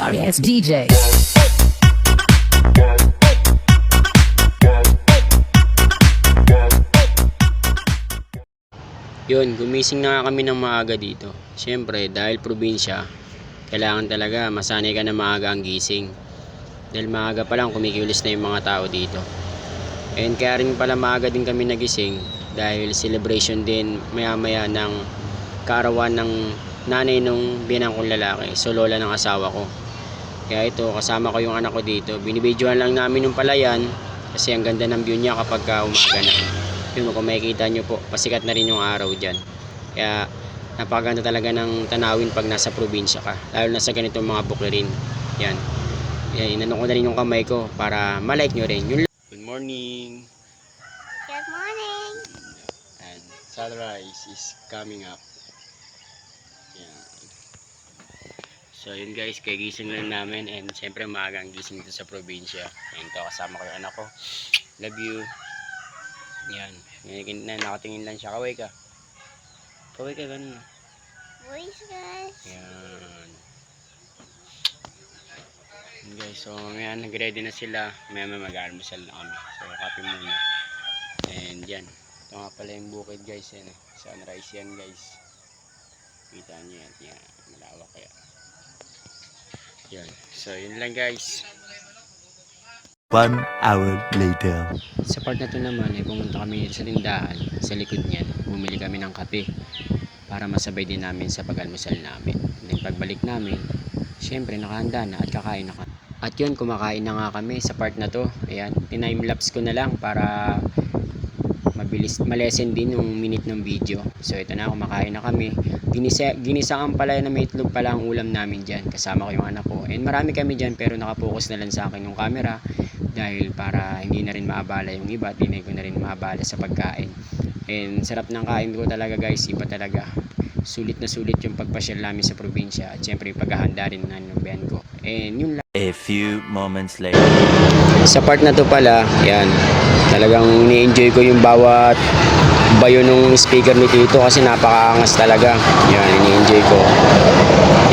Sorry ass DJ. Yun, gumising na nga kami ng maaga dito. Siyempre, dahil probinsya, kailangan talaga masanay ka na maaga ang gising. Dahil maaga pa lang kumikilos na yung mga tao dito. And kaya rin pala maaga din kami nagising dahil celebration din maya maya ng kaarawan ng nanay nung binang kong lalaki, so lola ng asawa ko. Kaya ito, kasama ko yung anak ko dito. Binibidyohan lang namin yung palayan kasi ang ganda ng view niya kapag ka umaga na. Yun, kung makikita nyo po, pasikat na rin yung araw dyan. Kaya napakaganda talaga ng tanawin pag nasa probinsya ka. Lalo na sa ganitong mga bukirin. Yan. Yan, inano ko na rin yung kamay ko para malike nyo rin. Yun. Good morning. Good morning. And sunrise is coming up. So yun guys, kagising lang namin and syempre maaga ang gising dito sa probinsya. And ito kasama ko yung anak ko. Love you. Yan. Ngayon na nakatingin lang siya. Kaway ka. Kaway ka ganun. Boys, guys. Yan. Yan guys, so mamaya nag-ready na sila. Mamaya may mag-almusal na kami. So kape muna. And yan. Ito nga pala yung bukid guys. Yan, eh. Sunrise yan guys. Kita niyo yan. Yan. Malawak. Yan. So yun lang guys. One hour later. Sa part na to naman ay pumunta kami sa tindahan sa likod niyan. Bumili kami ng kape para masabay din namin sa pag-almusal namin. Then pagbalik namin, syempre nakahanda na at kakain na kami. At yun, kumakain na nga kami sa part na to. Ayan, time lapse ko na lang para mabilis malesen din yung minute ng video. So ito na, kumakain na kami. Ginisa, ginisaan pala na may itlog pala ang ulam namin dyan. Kasama ko yung anak ko. And marami kami dyan pero nakapokus na lang sa akin yung camera dahil para hindi na rin maabala yung iba at hindi ko na rin maabala sa pagkain and sarap ng kain ko talaga guys iba talaga sulit na sulit yung pagpasyal namin sa probinsya at syempre yung paghahanda rin ng Ben ko. And yun lang. A few moments later. sa part na to pala yan. Talagang ni-enjoy ko yung bawat bayo nung speaker ni Tito kasi napakaangas talaga. Yan ni-enjoy ko.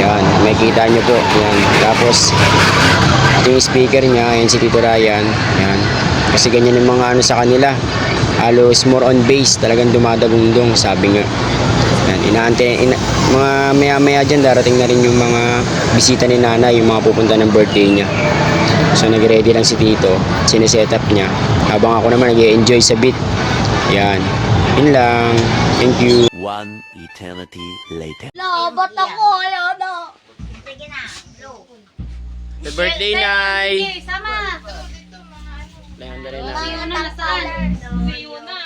Yan may kita nyo po. Yan. Tapos yung speaker niya yan si Tito Ryan. Yan. Kasi ganyan yung mga ano sa kanila. Halos more on bass talagang dumadagundong sabi nga inaante, ina, mga maya maya dyan darating na rin yung mga bisita ni Nana yung mga pupunta ng birthday niya So nag-ready lang si Tito, sineset up niya. Habang ako naman nag-enjoy sa beat. Yan. Yun lang. Thank you. One eternity later. Lobot ako. Ayaw na. Sige na. Happy birthday, Nay! Okay, sama. Leander na. Si Yuna nasaan? Si Yuna.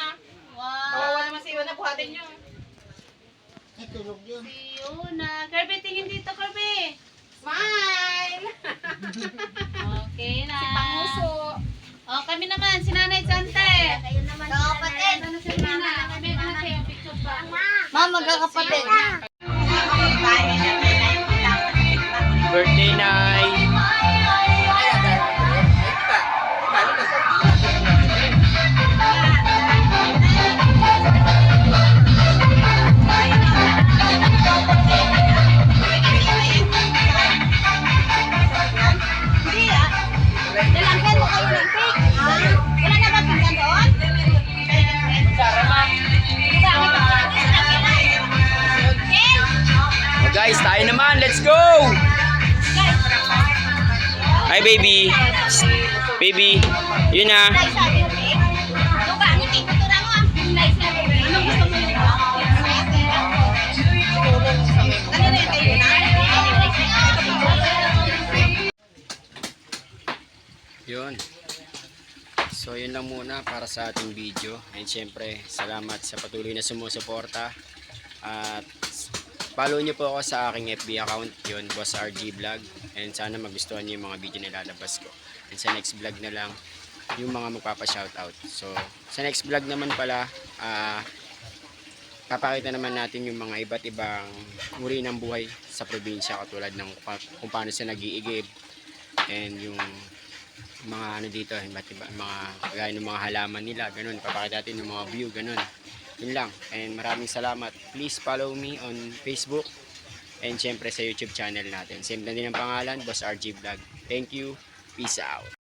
Wow. Kawawa naman si Yuna, buhatin nyo. Tulog yun. Si Yuna. Kirby, tingin dito, Kirby. Smile! okay na. Si Panguso. Oh, kami naman, si Nanay Sante. Kayo naman. Kapatid. Ano si Nana? Kami na kayo, picture pa. Mama, magkakapatid. Guys, tayo naman. Let's go! Hi, baby. Baby. Yun na. Yun. So yun lang muna para sa ating video. And syempre, salamat sa patuloy na sumusuporta. At follow nyo po ako sa aking FB account. Yun, Boss RG Vlog. And sana magustuhan nyo yung mga video na ilalabas ko. And sa next vlog na lang, yung mga magpapa-shoutout. So, sa next vlog naman pala, ah papakita naman natin yung mga iba't ibang uri ng buhay sa probinsya katulad ng kung paano sila nag-iigib and yung mga ano dito, iba't iba, mga kagaya ng mga halaman nila, ganun. Papakita natin yung mga view, ganun. Yun lang. And maraming salamat. Please follow me on Facebook And syempre sa YouTube channel natin. Same lang din ang pangalan, Boss RG Vlog. Thank you. Peace out.